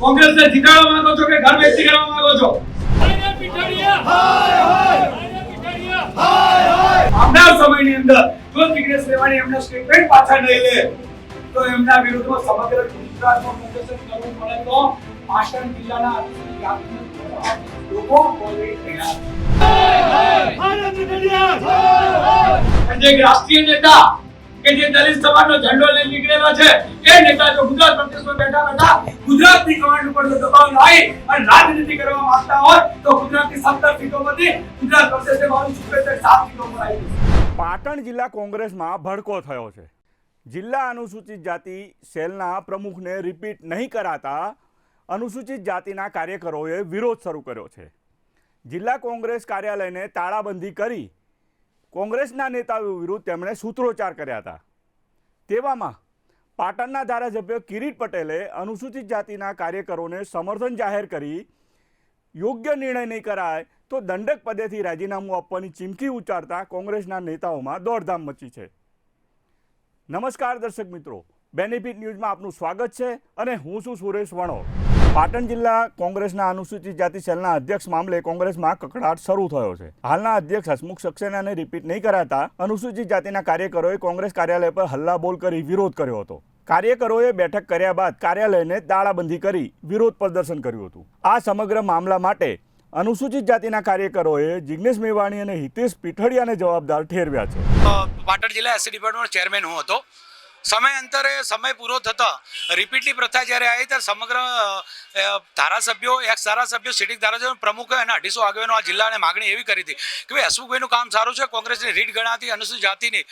કોંગ્રેસને જીતાડવા માંગો છો કે ઘર વ્યક્તિ કરવા માંગો છો? આવનાર સમયની અંદર જો જિગ્નેશ લેવાની એમના સ્ટેટમેન્ટ પાછા નહીં લે તો એમના વિરુદ્ધમાં સમગ્ર ગુજરાતમાં પ્રદર્શન કરવું પડે તો પાટણ જિલ્લાના લોકો તૈયાર અને જે રાષ્ટ્રીય નેતા કે જે દલિત સમાજનો ઝંડો લઈ નીકળેલો છે, એ નેતા જો ગુજરાત પ્રદેશમાં બેઠા બેઠા ગુજરાતની કમાન્ડ ઉપર દબાવ લાવી અને રાજનીતિ કરવા માંગતા હોય તો ગુજરાતની સત્તર સીટોમાંથી ગુજરાત પ્રદેશે મારું છે સાત સીટો પર આવી પાટણ જિલ્લા કોંગ્રેસમાં ભડકો થયો છે. જિલ્લા અનુસૂચિત જાતિ સેલના પ્રમુખને રિપીટ નહીં કરાતા અનુસૂચિત જાતિના કાર્યકરોએ વિરોધ શરૂ કર્યો છે. જિલ્લા કોંગ્રેસ કાર્યાલયને તાળાબંધી કરી કોંગ્રેસના નેતાઓ વિરુદ્ધ તેમણે સૂત્રોચ્ચાર કર્યા હતા. તેવામાં પાટણના ધારાસભ્ય કિરીટ પટેલે અનુસૂચિત જાતિના કાર્યકરોને સમર્થન જાહેર કરી, યોગ્ય નિર્ણય નહીં કરાય તો દંડક પદેથી રાજીનામું આપવાની ચીમકી ઉચ્ચારતા કોંગ્રેસના નેતાઓમાં દોડધામ મચી છે. નમસ્કાર દર્શક મિત્રો, બેનિફિટ ન્યૂઝમાં આપનું સ્વાગત છે અને હું છું સુરેશ વણોર પાટણ જિલ્લા કોંગ્રેસના અનુસૂચિત જાતિ સેલના અધ્યક્ષ મામલે કોંગ્રેસમાં કકડાટ શરૂ થયો છે. હાલના અધ્યક્ષ હસમુખ સક્સેનાને રિપીટ નહીં કરાતા અનુસૂચિત જાતિના કાર્યકરોએ કોંગ્રેસ કાર્યાલય પર હલ્લાબોલ કરી વિરોધ કર્યો હતો. કાર્યકરોએ બેઠક કર્યા બાદ કાર્યાલયને તાળાબંધી કરી વિરોધ પ્રદર્શન કર્યું હતું. આ સમગ્ર મામલા માટે અનુસૂચિત જાતિના કાર્યકરોએ જિગ્નેશ મેવાણી અને હિતેશ પીઠડિયાને જવાબદાર ઠેરવ્યા છે. પાટણ જિલ્લા એસસી ડિપાર્ટમેન્ટ ચેરમેન હું હતો. સમયાંતરે સમય પૂરો થતા રિપીટલી પ્રથા જ્યારે આવી ત્યારે સમગ્ર ધારાસભ્યો એક્સ ધારાસભ્યો સિટિંગ ધારાસભ્યો, પ્રમુખ અને અઢીસો આગેવાનો આ જિલ્લાને માગણી એવી કરી હતી કે ભાઈ હસમુખભાઈનું કામ સારું છે, કોંગ્રેસની રીટ ગણાતી, અનુસૂચિત જાતિની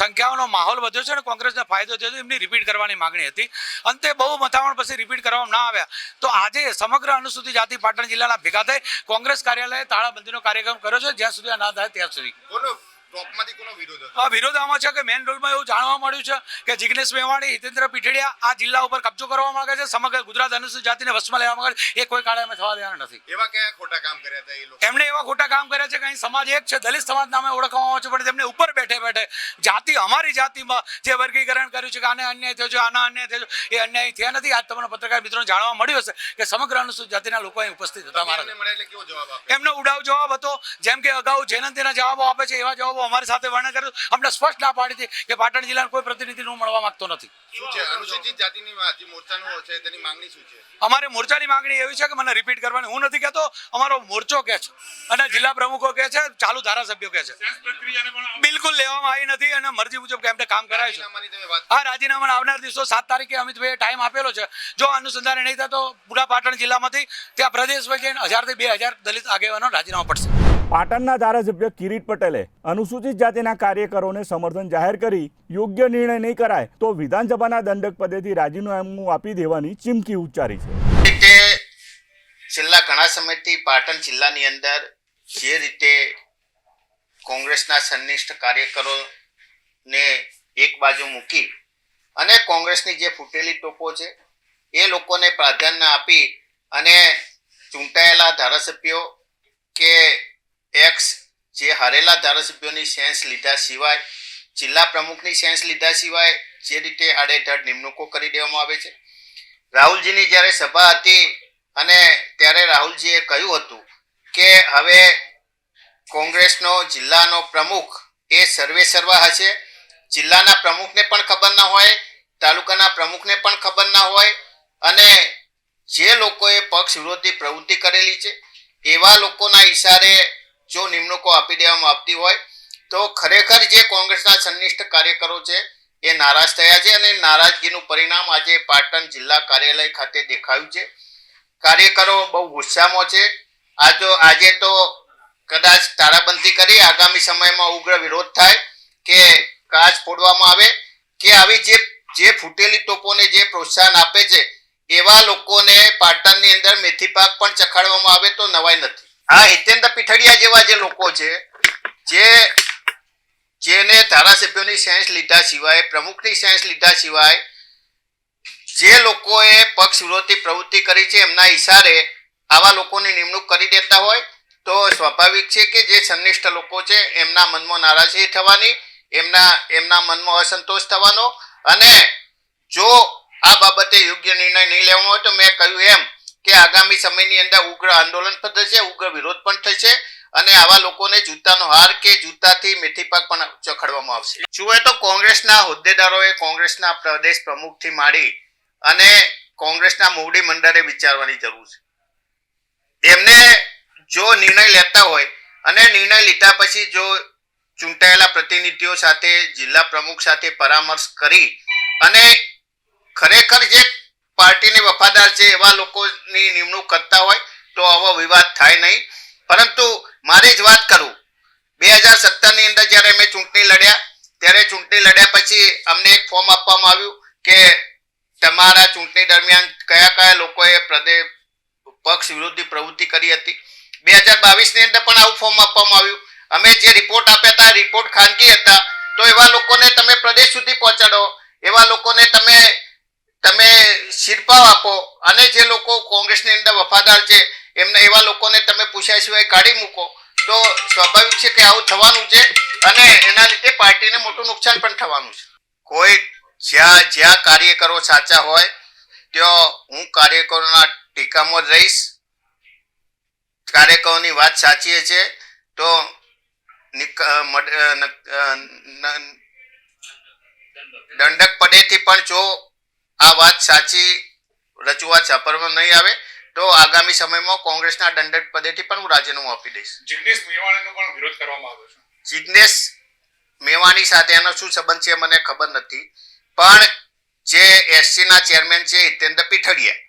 સંખ્યાઓનો માહોલ વધ્યો છે અને કોંગ્રેસને ફાયદો થયો એમની રિપીટ કરવાની માગણી હતી. અંતે બહુ મથામણ પછી રિપીટ કરવામાં ના આવ્યા. તો આજે સમગ્ર અનુસૂચિત જાતિ પાટણ જિલ્લાના ભેગા થઈ કોંગ્રેસ કાર્યાલયે તાળાબંધીનો કાર્યક્રમ કર્યો છે, જ્યાં સુધી આ ના થાય ત્યાં સુધી. કોનો ટોપમાંથી કોનો વિરોધ હતો? વિરોધ આમાં છે કે મેન રોલમાં એવું જાણવા મળ્યું છે કે જિગ્નેશ મેવાણી હિતેન્દ્ર પીઠડિયા આ જિલ્લા ઉપર કબજો કરવા માંગે છે. સમગ્ર ગુજરાત અનુસૂચિત જાતિને વશમાં લેવા માંગે છે. એ કોઈ કાળે અમે થવા દેવાના નથી. એવા કયા ખોટા કામ કર્યા હતા એ લોકો? એમણે એવા ખોટા કામ કર્યા છે કે અહીં સમાજ એક છે દલિત સમાજ નામે ઓળખવામાં આવે છે પણ તેમને ઉપર બેઠે બેઠે જાતિ અમારી જાતિમાં જે વર્ગીકરણ કર્યું છે કે આને અન્યાય થયો છે આના અન્યાય થયો છે એ અન્યાય થયા નથી. આજ તમને પત્રકાર મિત્રોને જાણવા મળ્યું હશે કે સમગ્ર અનુસૂચિત જાતિના લોકો અહીં ઉપસ્થિત હતા. મારા એમનો ઉડાવ જવાબ હતો જેમ કે અગાઉ જેનંતીના જવાબો આપે છે એવા જવાબો અમારી સાથે વર્ણન કરે અમને સ્પષ્ટ ના પાડી હતી કે પાટણ જિલ્લાના કોઈ પ્રતિનિધિ હું મળવા માંગતો નથી. શું છે? અનુસૂચિત જાતિની વાત, જે મોરચાનું છે તેની માંગણી અમારે મોરચાની માંગણી એવી છે કે મને રિપીટ કરવાની. હું નથી કહેતો અમારો મોરચો કે છે અને જિલ્લા પ્રમુખો કે છે ચાલુ ધારાસભ્યો કે છે. બિલકુલ લેવામાં આવી નથી અને મરજી મુજબ કે એમને કામ કરાય છે. આ રાજીનામાના આવનાર દિવસો સાત તારીખે અમિતભાઈએ ટાઈમ આપેલો છે. જો અનુસંધાન નહીં થાય તો પૂરા પાટણ જિલ્લામાંથી ત્યાં પ્રદેશ વચ્ચે હજારથી બે હજાર દલિત આગેવાનો રાજીનામા પડશે. પાટણના ધારાસભ્ય કિરીટ પટેલે અનુસૂચિત જાતિના કાર્યકરોને સમર્થન જાહેર કરી, યોગ્ય નિર્ણય નહીં કરાય તો વિધાનસભાના દંડક પદેથી રાજીનામું આપી દેવાની ચીમકી ઉચ્ચારી છે. છેલ્લા ઘણા સમયથી પાટણ જિલ્લાની અંદર જે રીતે કોંગ્રેસના સંનિષ્ઠ કાર્યકરોને એક બાજુ મૂકી અને કોંગ્રેસની જે ફૂટેલી ટોપો છે, એ લોકોને પ્રાધાન્ય આપી અને ચૂંટાયેલા ધારાસભ્યો કે એક્સ જે હારેલા ધારાસભ્યોની સેન્સ લીધા સિવાય, જિલ્લા પ્રમુખની સેન્સ લીધા સિવાય જે રીતે આડેધડ નિમણૂકો કરી દેવામાં આવે છે. રાહુલજીની જ્યારે સભા હતી અને ત્યારે રાહુલજીએ કહ્યું હતું કે હવે કોંગ્રેસનો જિલ્લાનો પ્રમુખ એ સર્વે સર્વા હશે. જિલ્લાના પ્રમુખને પણ ખબર ના હોય, તાલુકાના પ્રમુખને પણ ખબર ના હોય અને જે લોકોએ પક્ષ વિરોધી પ્રવૃત્તિ કરેલી છે, એવા લોકોના ઈશારે જો નિમણૂકો આપી દેવામાં આવતી હોય, તો ખરેખર જે કોંગ્રેસના સંનિષ્ઠ કાર્યકરો છે, એ નારાજ થયા છે અને નારાજગીનું પરિણામ આજે પાટણ જિલ્લા કાર્યાલય ખાતે દેખાયું છે. કાર્યકરો બહુ ગુસ્સામાં છે. આ તો આજે તો કદાચ તાળાબંધી કરી આગામી સમયમાં ઉગ્ર વિરોધ થાય કે કાચ ફોડવામાં આવે, કે આવી જે જે ફૂટેલી તોપોને જે પ્રોત્સાહન આપે છે, એવા લોકોને પાટણની અંદર મેથી પાક પણ ચખાડવામાં આવે તો નવાઈ નથી. આ હિતેન્દ્ર પીઠડિયા જેવા જે લોકો છે, જે, જેને ધારાસભ્યોની સેન્સ લીધા સિવાય, પ્રમુખની સેન્સ લીધા સિવાય, જે લોકોએ પક્ષ વિરોધી પ્રવૃત્તિ કરી છે, એમના ઈશારે આવા લોકોની નિમણૂક કરી દેતા હોય, તો સ્વાભાવિક છે કે જે સંનિષ્ઠ લોકો છે, એમના મનમાં નારાજગી થવાની, એમના એમના મનમાં અસંતોષ થવાનો, અને જો આ બાબતે યોગ્ય નિર્ણય નહીં લેવાનો હોય, તો મેં કહ્યું એમ કે આગામી સમયની અંદર ઉગ્ર આંદોલન પણ થશે, ઉગ્ર વિરોધ પણ થશે અને આવા લોકોને જૂતાનો હાર કે જૂતાથી મેથી પાક પણ ચખડવામાં આવશે. શું તો કોંગ્રેસના હોદ્દેદારોએ કોંગ્રેસના પ્રદેશ પ્રમુખથી માંડી અને કોંગ્રેસના મોવડી મંડળે વિચારવાની જરૂર છે. એમને જો નિર્ણય લેતા હોય અને નિર્ણય લીધા પછી જો ચૂંટાયેલા પ્રતિનિધિઓ સાથે જિલ્લા પ્રમુખ સાથે પરામર્શ કરી અને ખરેખર જે પાર્ટીને વફાદાર છે એવા લોકોની નિમણૂક કરતા હોય તો આવો વિવાદ થાય નહીં. પરંતુ મારી જ વાત કરું. બે હજાર સત્તરની અંદર જ્યારે અમે ચૂંટણી લડ્યા, ત્યારે ચૂંટણી લડ્યા પછી અમને એક ફોર્મ આપવામાં આવ્યું કે તમારા ચૂંટણી દરમિયાન કયા કયા લોકોએ પ્રદેશ પક્ષ વિરોધી પ્રવૃત્તિ કરી હતી. બે હજાર બાવીસની અંદર પણ આવું ફોર્મ આપવામાં આવ્યું. અમે જે રિપોર્ટ આપ્યા હતા, રિપોર્ટ ખાનગી હતા, તો એવા લોકોને તમે પ્રદેશ સુધી પહોંચાડો. એવા લોકોને તમે તમે શિરપાવ આપો. અને જે લોકો કોંગ્રેસની અંદર વફાદાર છે, એમને એવા લોકોને તમે પૂછ્યા સિવાય કાઢી મૂકો. તો સ્વાભાવિક છે કે આવું થવાનું છે અને એના લીધે પાર્ટીને મોટું નુકસાન પણ થવાનું છે. કોઈ જ્યાં જ્યાં કાર્યકરો સાચા હોય, ત્યાં હું કાર્યકરોના ટીકામાં રહીશ. કાર્યકરોની વાત સાચી છે, તો દંડક પડેથી પણ જો આ વાત સાચી રજૂઆત સાંભળવામાં નહીં આવે તો આગામી સમયમાં કોંગ્રેસના દંડક પદેથી પણ હું રાજીનામું આપી દઈશ. જિગ્નેશ મેવાણીનો પણ વિરોધ કરવામાં આવ્યો છે. જિગ્નેશ મેવાણી સાથે એનો શું સંબંધ છે મને ખબર નથી પણ જે એસસીના ચેરમેન છે હિતેન્દ્ર પીઠડિયા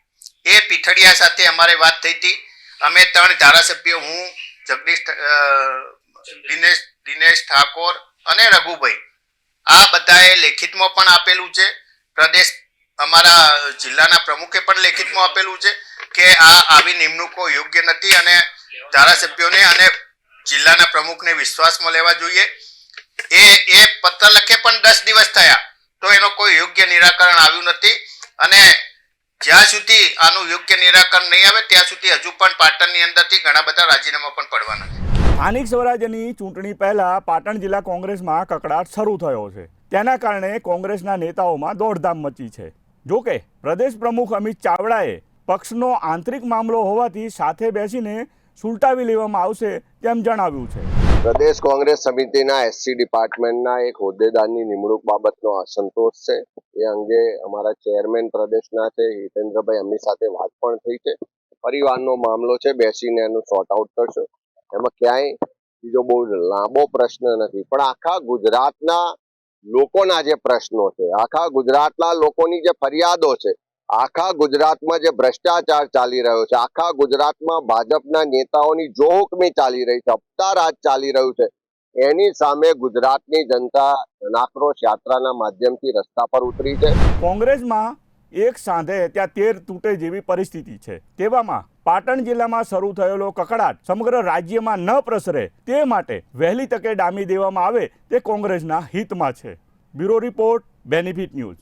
એ પીઠડિયા સાથે અમારે વાત થઈ હતી. અમે ત્રણ ધારાસભ્યો હું જગદીશ દિનેશ દિનેશ ઠાકોર અને રઘુભાઈ આ બધાએ લેખિતમાં પણ આપેલું છે. પ્રદેશ અમારા જિલ્લાના પ્રમુખે પણ લેખિતમાં આપેલું છે કે આ આવી નિમણૂકો યોગ્ય નથી અને ધારાસભ્યોને અને જિલ્લાના પ્રમુખને વિશ્વાસમાં લેવા જોઈએ. એ એ પત્ર લખે પણ દસ દિવસ થયા, તો એનો કોઈ યોગ્ય નિરાકરણ આવ્યું નથી અને જ્યાં સુધી આનું યોગ્ય નિરાકરણ નહીં આવે, ત્યાં સુધી હજુ પણ પાટણની અંદરથી ઘણા બધા રાજીનામા પણ પડવાના છે. સ્થાનિક સ્વરાજ્યની ચૂંટણી પહેલા પાટણ જિલ્લા કોંગ્રેસમાં કકડાટ શરૂ થયો છે. તેના કારણે કોંગ્રેસના નેતાઓમાં દોડધામ મચી છે. જોકે પ્રદેશ પ્રમુખ અમિત ચાવડાએ પક્ષનો આંતરિક મામલો હોવાથી સાથે બેસીને સુલટાવી લેવામાં આવશે તેમ જણાવ્યું છે. પ્રદેશ કોંગ્રેસ સમિતિના એસસી ડિપાર્ટમેન્ટના એક હોદ્દેદારની નિમણૂક બાબતનો અસંતોષ છે. એ અંગે અમારા ચેરમેન પ્રદેશના છે, હિતેન્દ્રભાઈ, એમની સાથે વાત પણ થઈ છે. પરિવારનો મામલો છે, બેસીને એનું સોર્ટ આઉટ કરશો. એમાં ક્યાંય બીજો બહુ લાંબો પ્રશ્ન નથી. પણ આખા ગુજરાતના લોકોના જે પ્રશ્નો છે, આખા ગુજરાતના લોકોની જે ફરિયાદો છે, આખા ગુજરાતમાં જે ભ્રષ્ટાચાર ચાલી રહ્યો છે, આખા ગુજરાતમાં ભાજપના નેતાઓની જોહુકમી ચાલી રહી છે હપ્તા રાજ ચાલી રહ્યું છે. એની સામે ગુજરાતની જનતા જનાક્રોશ યાત્રાના માધ્યમથી રસ્તા પર ઉતરી છે. કોંગ્રેસમાં એક સાંધે ત્યાં તેર તૂટે જેવી પરિસ્થિતિ છે. તેવામાં પાટણ જિલ્લામાં શરૂ થયેલો કકડાટ સમગ્ર રાજ્યમાં ન પ્રસરે તે માટે વહેલી તકે ડામી દેવામાં આવે તે કોંગ્રેસના હિતમાં છે. Bureau report benefit news